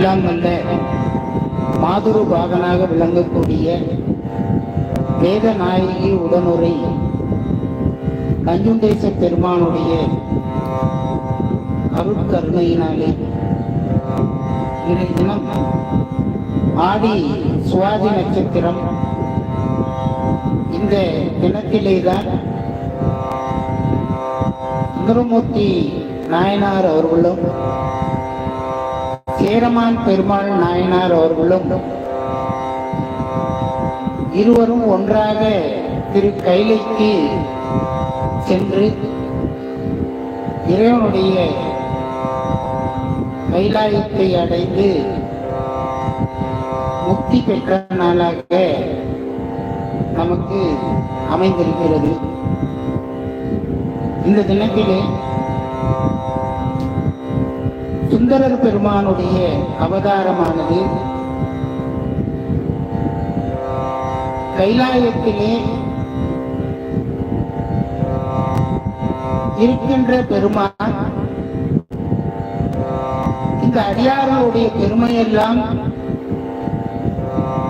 எல்லாம் வல்ல மாதுரு பாகனாக விளங்கக்கூடிய வேத நாயகி உடனுரை கஞ்சுண்டேச பெருமானுடைய அருட்கருணையினாலே இன்றைய தினம் ஆடி சுவாதி நட்சத்திரம் இந்த தினத்திலேதான் சுந்தரமூர்த்தி நாயனார் அவர்களும் சேரமான் பெருமாள் நாயனார் அவர்களும் இருவரும் ஒன்றாக திரு கைலைக்கு சென்று இறைவனுடைய கைலாயத்தை அடைந்து முக்தி பெற்ற நாளாக நமக்கு அமைந்திருக்கிறது. இந்த தினத்திலே சுந்தரர் பெருமானுடைய அவதாரமானது. கைலாயத்திலே இருக்கின்ற பெருமான் இந்த அடியார்களுடைய பெருமையெல்லாம்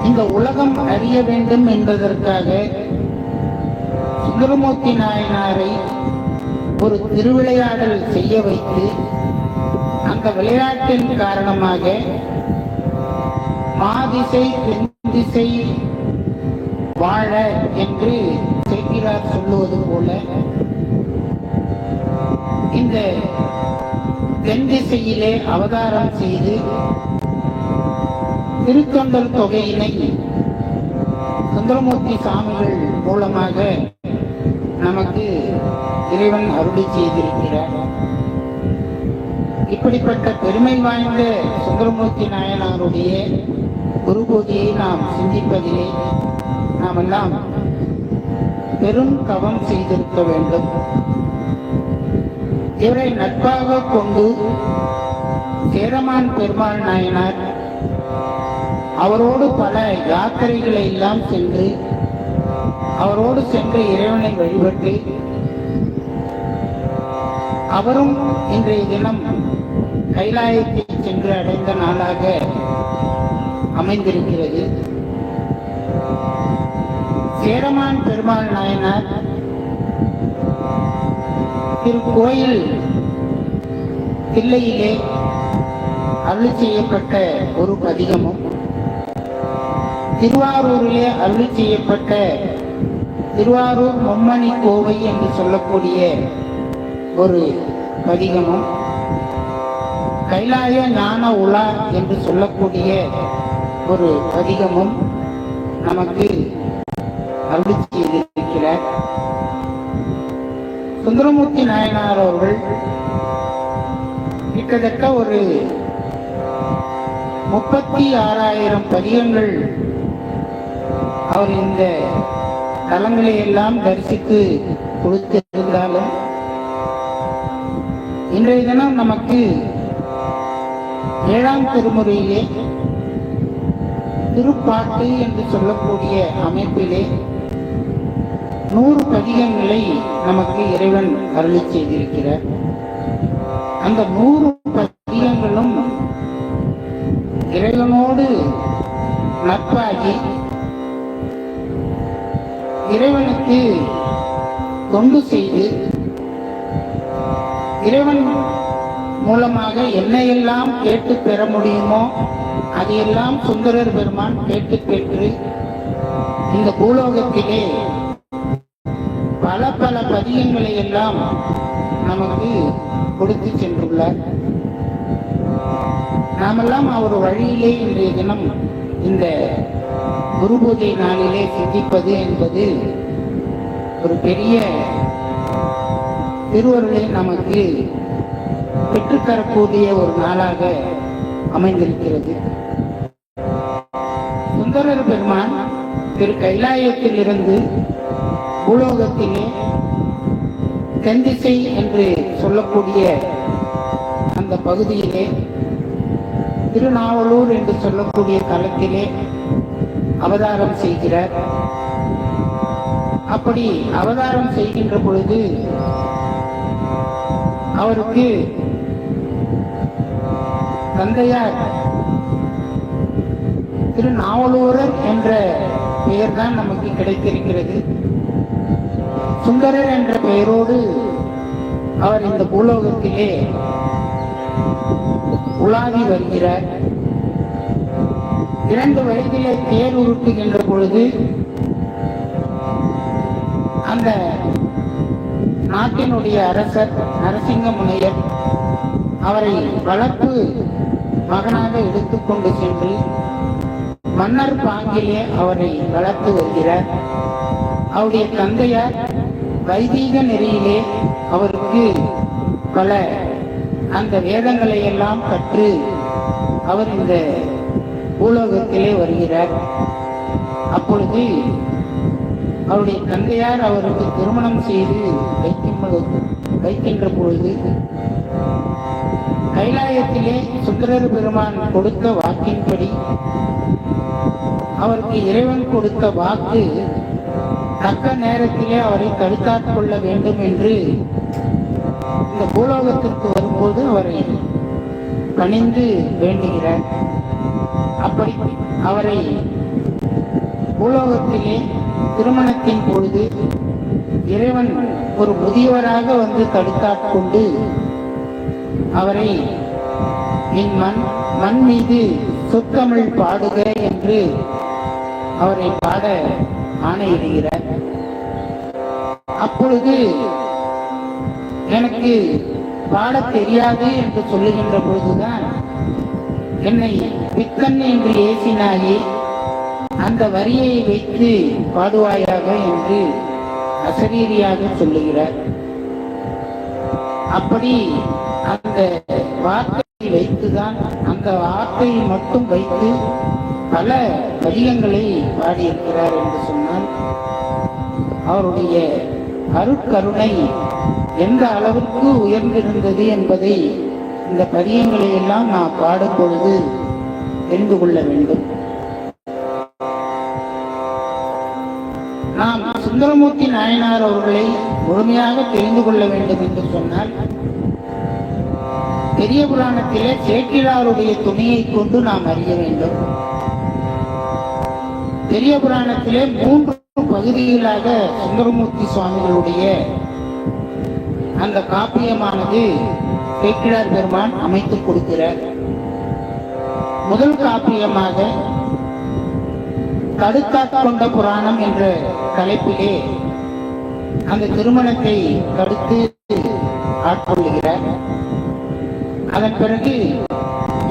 இந்த உலகம் அறிய வேண்டும் என்பதற்காக சுந்தரமூர்த்தி நாயனாரை ஒரு திருவிளையாடல் செய்ய வைத்து அந்த விளையாட்டின் காரணமாக மாதிசை தென் திசை வாழ என்று செய்கிறார் சொல்லுவது போல இந்த தென் திசையிலே அவதாரம் செய்து திருத்தொண்டல் தொகையினை சுந்தரமூர்த்தி சாமிகள் மூலமாக நமக்கு இறைவன் அருளி செய்திருக்கிறார். இப்படிப்பட்ட பெருமை வாய்ந்த சுந்தரமூர்த்தி நாயனாருடைய குருபூதியை நாம் சிந்திப்பதிலே நாம் எல்லாம் பெரும் கவம் செய்திருக்க வேண்டும். இவரை நட்பாக கொண்டு சேரமான் பெருமாள் நாயனார் அவரோடு பல யாத்திரைகளை எல்லாம் சென்று அவரோடு சென்று இறைவனை வழிபட்டு அவரும் இன்றைய தினம் கைலாயத்தை சென்று அடைந்த நாளாக அமைந்திருக்கிறது. சேரமான் பெருமாள் நாயனார் திருக்கோயில் தில்லையிலே அருள் செய்யப்பட்ட ஒரு பதிகமும் திருவாரூரிலே அருள் செய்யப்பட்ட திருவாரூர் மும்மணி கோவை என்று சொல்லக்கூடிய ஒரு பதிகமும் கைலாய ஞான உலா என்று சொல்லக்கூடிய ஒரு பதிகமும் நமக்கு அருள் செய்திருக்கிறார். சுந்தரமூர்த்தி நாயனார் அவர்கள் கிட்டத்தட்ட ஒரு முப்பத்தி ஆறாயிரம் பதிகங்கள் அவர் இந்த தலங்களை எல்லாம் தரிசித்து கொடுத்திருந்தாலும் இன்றைய தினம் நமக்கு ஏழாம் திருமுறையிலே திருப்பாட்டு என்று சொல்லக்கூடிய அமைப்பிலே நூறு பதிகங்களை நமக்கு இறைவன் அருளி செய்திருக்கிறார். அந்த நூறு பதிகங்களும் இறைவனோடு நட்பாகி இறைவனுக்கு தொண்டு செய்து இறைவன் மூலமாக என்னையெல்லாம் கேட்டு பெற முடியுமோ அதையெல்லாம் சுந்தரர் பெருமான் கேட்டு கேட்டு இந்த பூலோகத்திலே பல பல பதியங்களை எல்லாம் நமக்கு கொடுத்து சென்றுள்ளார். நாமெல்லாம் அவர் வழியிலே இன்றைய தினம் இந்த குரு பூஜை நாளிலே சிந்திப்பது என்பது ஒரு பெரிய திருவருளை நமக்கு பெற்றுத்தரக்கூடிய ஒரு நாளாக அமைந்திருக்கிறது. சுந்தரர் பெருமான் திரு கைலாயத்தில் இருந்து பூலோகத்திலே தென்திசை என்று சொல்லக்கூடிய அந்த பகுதியிலே திருநாவலூர் என்று சொல்லக்கூடிய தலத்திலே அவதாரம் செய்கிறார். அப்படி அவதாரம் செய்கின்ற பொழுது அவருக்கு தந்தையார் திருநாவலூரர் என்ற பெயர் தான் நமக்கு கிடைத்திருக்கிறது. சுந்தரர் என்ற பெயரோடு அவர் இந்த பூலோகத்திலே உலாவி வருகிறார். இரண்டு வயதிலே தேர் உருட்டுகின்ற பொழுது அந்த நாட்டினுடைய அரசர் நரசிங்க முனையர் அவரை வளர்ப்பு மகனாக எடுத்துக்கொண்டு சென்று மன்னர் பாங்கிலே அவரை வளர்த்து வருகிறார். அவருடைய தந்தையார் வைதீக நெறியிலே அவருக்கு பல அந்த வேதங்களை எல்லாம் கற்று அவர் இந்த பூலோகத்திலே வருகிறார். அப்பொழுது அவருடைய தந்தையார் அவருக்கு திருமணம் செய்து வைக்கும் வைக்கின்ற பொழுது கைலாயத்திலே சுக்கரர் பெருமான் கொடுத்த வாக்கின்படி அவருக்கு இறைவன் கொடுத்த வாக்கு தக்க நேரத்திலே அவரை தடுத்தாற் கொள்ள வேண்டும் என்று இந்த பூலோகத்திற்கு வரும்போது அவரை பணிந்து வேண்டுகிறார். அப்படி அவரை பூலோகத்திலே திருமணத்தின் பொழுது இறைவன் ஒரு முதியவராக வந்து தடுத்தாட்கொண்டு அவரை என் மண் மண் மீது சொத்தமிழ் பாடுக என்று அவரை பாட ஆணையிடுகிறார். அப்பொழுது எனக்கு பாடத் தெரியாது என்று சொல்லுகின்ற பொழுதுதான் என்னை பித்தன் என்று ஏசினாயே அந்த வரியை வைத்து பாடுவாயாக என்று அசரீரியாக சொல்லுகிறார். அப்படி அந்த வார்த்தையை வைத்துதான் அந்த வார்த்தையை மட்டும் வைத்து பல பதிகங்களை பாடியிருக்கிறார் என்று சொன்னால் அவருடைய அருட்கருணை எந்த அளவிற்கு உயர்ந்திருந்தது என்பதை இந்த பதியங்களை எல்லாம் நான் பாடும் பொழுது தெரிந்து கொள்ள வேண்டும். நாம் சுந்தரமூர்த்தி நாயனார் அவர்களை முழுமையாக தெரிந்து கொள்ள வேண்டும் என்று சொன்னால் பெரிய புராணத்திலே சேக்கிழாருடைய துணையை கொண்டு நாம் அறிய வேண்டும். பெரிய புராணத்திலே மூன்று பகுதிகளாக சுந்தரமூர்த்தி சுவாமிகளுடைய அந்த காப்பியமானது சேக்கிழார் பெருமான் அமைத்துக் கொடுக்கிறார். முதல் காப்பியமாக தடுத்தாக்க கொண்ட புராணம் என்ற தலைப்பிலே அந்த திருமணத்தை தடுத்து ஆட்கொள்ளுகிறார் அதன் பிறகு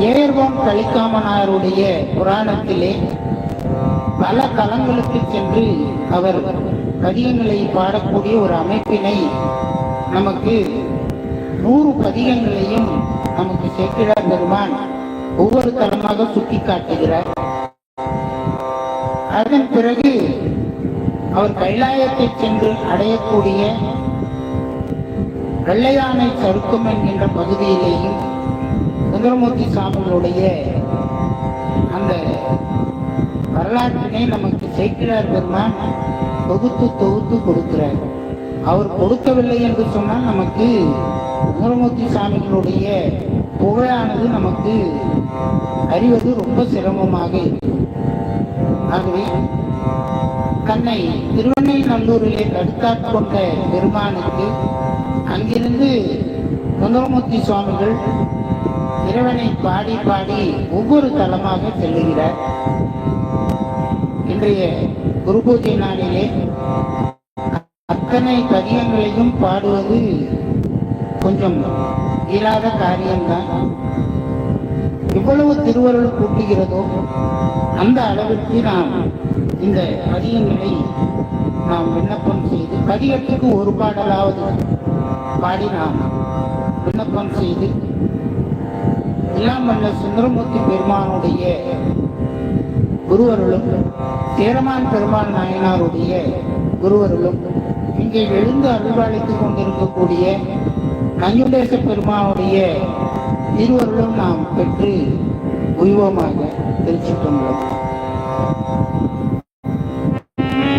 ஏர்வம் கலிக்காமனாருடைய புராணத்திலே பல தலங்களுக்கு சென்று அவர் பதிகங்களை பாடக்கூடிய ஒரு அமைப்பினை நமக்கு நூறு பதிகங்களையும் நமக்கு சேக்கிழார் பெருமான். ஒவ்வொரு தளமாக சுட்டி காட்டுகிறார். அதன் பிறகு அவர் கைலாயத்தை சென்று அடையக்கூடிய வெள்ளையானை சருக்கம் என்கின்ற பகுதியிலேயும் சுந்தரமூர்த்தி சாமிகளுடைய அந்த வரலாற்றினை நமக்கு சேக்கிழார் பெருமான் தொகுத்து தொகுத்து கொடுக்கிறார். அவர் கொடுக்கவில்லை என்று சொன்னால் நமக்கு சுந்தரமூர்த்தி சாமிகளுடைய புகழானது நமக்கு அறிவது ரொம்ப சிரமமாக இருக்கும். ஆகவே தன்னை திருவண்ணைநல்லூரிலே தடுத்தாற் கொண்ட பெருமானுக்கு அங்கிருந்து சுந்தரமூர்த்தி சுவாமிகள் இறைவனை பாடி பாடி ஒவ்வொரு தலமாக செல்லுகிறார். இன்றைய குரு பூஜை நாளிலே அத்தனை பதியங்களையும் பாடுவது கொஞ்சம் இயலாத காரியம்தான். எவ்வளவு திருவருள் கூட்டுகிறதோ அந்த அளவிற்கு நாம் இந்த பதியங்களை நாம் விண்ணப்பம் செய்து பதியத்துக்கு ஒரு பாடலாவது பாடி நாம் விண்ணப்பம் செய்து எல்லாம் வல்ல சுந்தரமூர்த்தி பெருமானுடைய குருவருளும் சேரமான் பெருமாள் நாயனாருடைய குருவருளும் இங்கே எழுந்து அருள்வாளித்துக் கொண்டிருக்கக்கூடிய நஞ்சுடேச பெருமானுடைய இருவருளும் நாம் பெற்று உய்வோமாக திருச்சிட்டுள்ளோம்